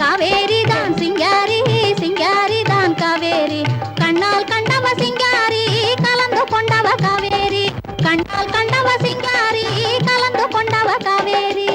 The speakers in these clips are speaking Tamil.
காவேரி. தான் சிங்காரி சிங்காரி தான் காவேரி. கண்ணால் கண்டவ சிங்காரி கலந்து கொண்டவ காவேரி. கண்ணால் கண்டவ சிங்காரி கலந்து கொண்டவ காவேரி.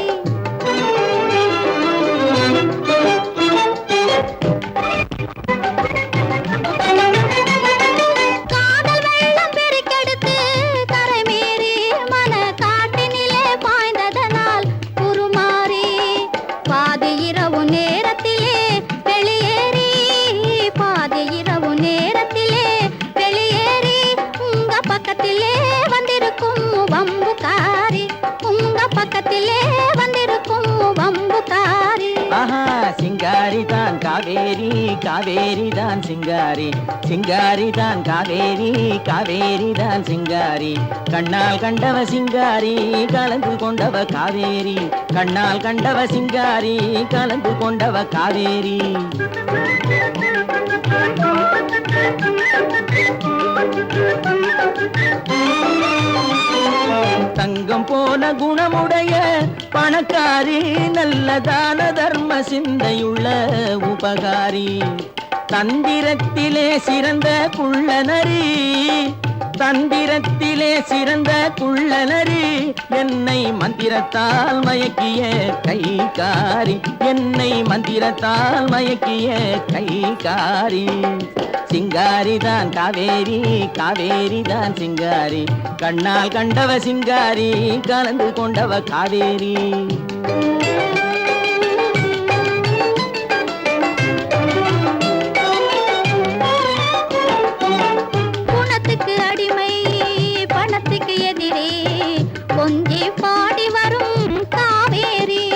வந்திருக்கும் ஆஹா சிங்காரி தான் காவேரி காவேரி தான் சிங்காரி. சிங்காரி தான் காவேரி காவேரி தான் சிங்காரி. கண்ணால் கண்டவ சிங்காரி கலந்து கொண்டவ காவேரி. கண்ணால் கண்டவ சிங்காரி கலந்து கொண்டவ காவேரி. பணம் போன குணமுடைய பணக்காரி நல்லதான தர்ம சிந்தையுள்ள உபகாரி. தந்திரத்திலே சிறந்த குள்ளநரி தந்திரத்திலே சிறந்த குள்ளநரி என்னை மந்திரத்தால் மயக்கிய கைகாரி என்னை மந்திரத்தால் மயக்கிய கைகாரி. சிங்காரி தான் காவேரி காவேரி தான் சிங்காரி. கண்ணால் கண்டவ சிங்காரி கலந்து கொண்டவ காவேரி. பாடி வரும் காவேரி.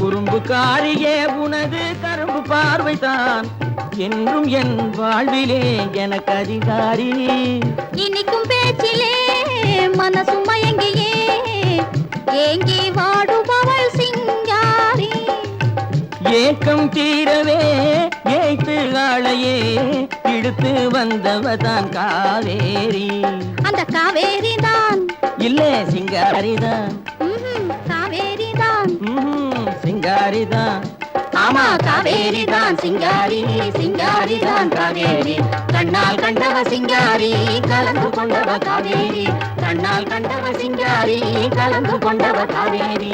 குறும்பு காரியே உனது கரும்பு பார்வைதான். என்றும் என் வாழ்விலே எனக்கு அதிகாரி. இனிக்கும் பேச்சிலே மனசு மயங்கியே. ஏங்கி வாடுபவள் சிங்காரி. ஏக்கம் தீரவே ஏய்த்து ஆளையே. இழுத்து வந்தவதான் காவேரி. அந்த காவேரி தான். இல்லே சிங்காரிதான். ஆமா காவேரி தான் சிங்காரி சிங்காரி தான் காவேரி. கண்ணால் கண்டவ சிங்காரி கலந்து கொண்டவ காவேரி. கண்ணால் கண்டவ சிங்காரி கலந்து கொண்டவ காவேரி.